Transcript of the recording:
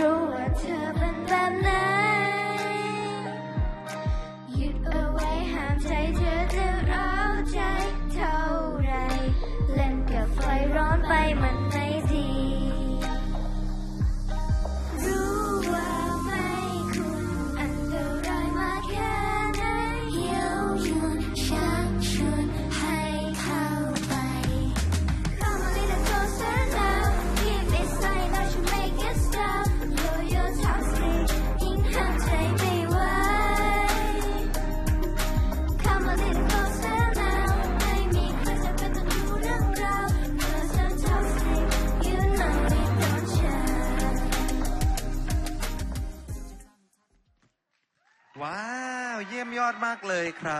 รู้ว่าเธอเป็นแบบไหนหยุดเอาไว้ห้ามใจเธอจะร้าวใจเท่าไร เล่นกับไฟร้อนไปมัน ว้าวเยี่ยมยอดมากเลยครับ